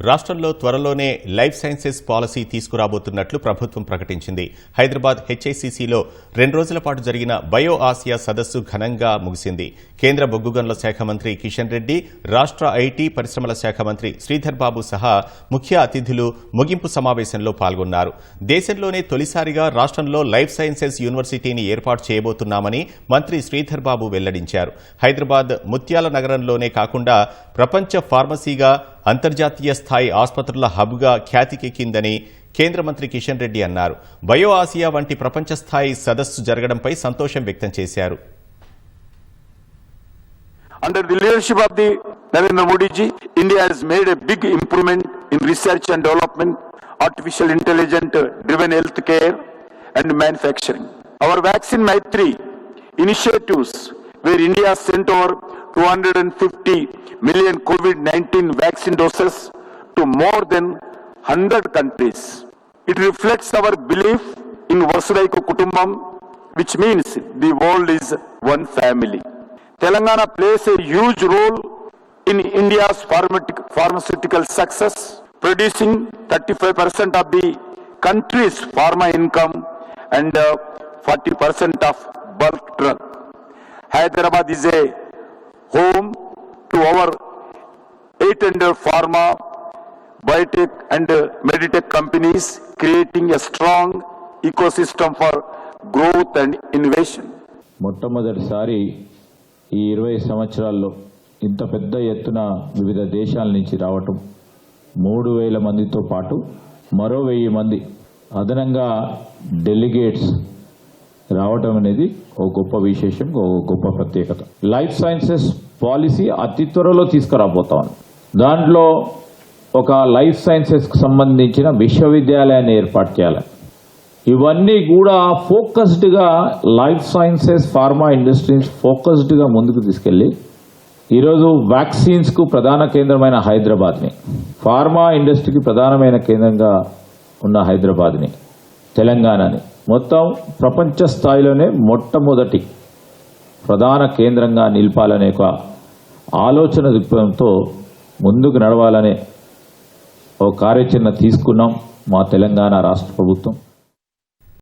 రాష్ట్రంలో త్వరలోనే life sciences policy తీసుకురాబోతున్నట్లు ప్రభుత్వం ప్రకటించింది. హైదరాబాద్ హెచ్ఐసిసిలో రెండు రోజుల పాటు జరిగిన బయో ఆసియా సదస్సు ఘనంగా ముగిసింది. కేంద్ర బొగ్గు గనుల శాఖ మంత్రి కిషన్ రెడ్డి రాష్ట్ర ఐటీ పరిశ్రమల శాఖ మంత్రి శ్రీధర్ బాబు సహా ముఖ్య అతిథులు ముగింపు సమావేశంలో పాల్గొన్నారు. దేశంలోనే తొలిసారిగా రాష్ట్రంలో లైఫ్ సైన్సెస్ యూనివర్సిటీని ఏర్పాటు చేయబోతున్నామని మంత్రి శ్రీధర్ బాబు వెల్లడించారు. హైదరాబాద్ ముత్యాల నగరంలోనే కాకుండా ప్రపంచ ఫార్మసీగా అంతర్జాతీయ స్థాయి ఆసుపత్రుల హబ్గా ఖ్యాతికెక్కిందని కేంద్ర మంత్రి కిషన్ రెడ్డి అన్నారు బయో ఆసియా వంటి ప్రపంచ స్థాయి సదస్సు జరగడంపై సంతోషం వ్యక్తం చేశారు Under the leadership of the Narendra Modi ji, India has made a big improvement in research and development, artificial intelligence driven healthcare and manufacturing. Our vaccine Maitri initiatives where India sent over 250 million COVID-19 vaccine doses to more than 100 countries. It reflects our belief in Vasudhaika Kutumbam, which means the world is one family. Telangana plays a huge role in India's pharmatic- pharmaceutical success, producing 35% of the country's pharma income and 40% of bulk drug. Hyderabad is a home to our 800 pharma, biotech and uh, meditech companies, creating a strong ecosystem for growth and innovation. మొట్టమొదటిసారి ఈ ఇరవై సంవత్సరాల్లో ఇంత పెద్ద ఎత్తున వివిధ దేశాల నుంచి రావటం మూడు వేల మందితో పాటు మరో వెయ్యి మంది అదనంగా డెలిగేట్స్ రావటం అనేది ఒక గొప్ప విశేషం ఒక గొప్ప ప్రత్యేకత. లైఫ్ సైన్సెస్ పాలసీ అతి త్వరలో తీసుకురాబోతాం దాంట్లో ఒక లైఫ్ సైన్సెస్కి సంబంధించిన విశ్వవిద్యాలయాన్ని ఏర్పాటు చేయాలి. ఇవన్నీ కూడా ఫోకస్డ్గా లైఫ్ సైన్సెస్ ఫార్మా ఇండస్ట్రీస్ ఫోకస్డ్గా ముందుకు తీసుకెళ్ళి ఈరోజు వ్యాక్సిన్స్కు ప్రధాన కేంద్రమైన హైదరాబాద్ని ఫార్మా ఇండస్ట్రీకి ప్రధానమైన కేంద్రంగా ఉన్న హైదరాబాద్ని తెలంగాణని మొత్తం ప్రపంచ స్థాయిలోనే మొట్టమొదటి ప్రధాన కేంద్రంగా నిలపాలనే ఒక ఆలోచన దృక్పథంతో ముందుకు నడవాలనే ఒక కార్యాచరణ తీసుకున్నాం మా తెలంగాణ రాష్ట్ర ప్రభుత్వం.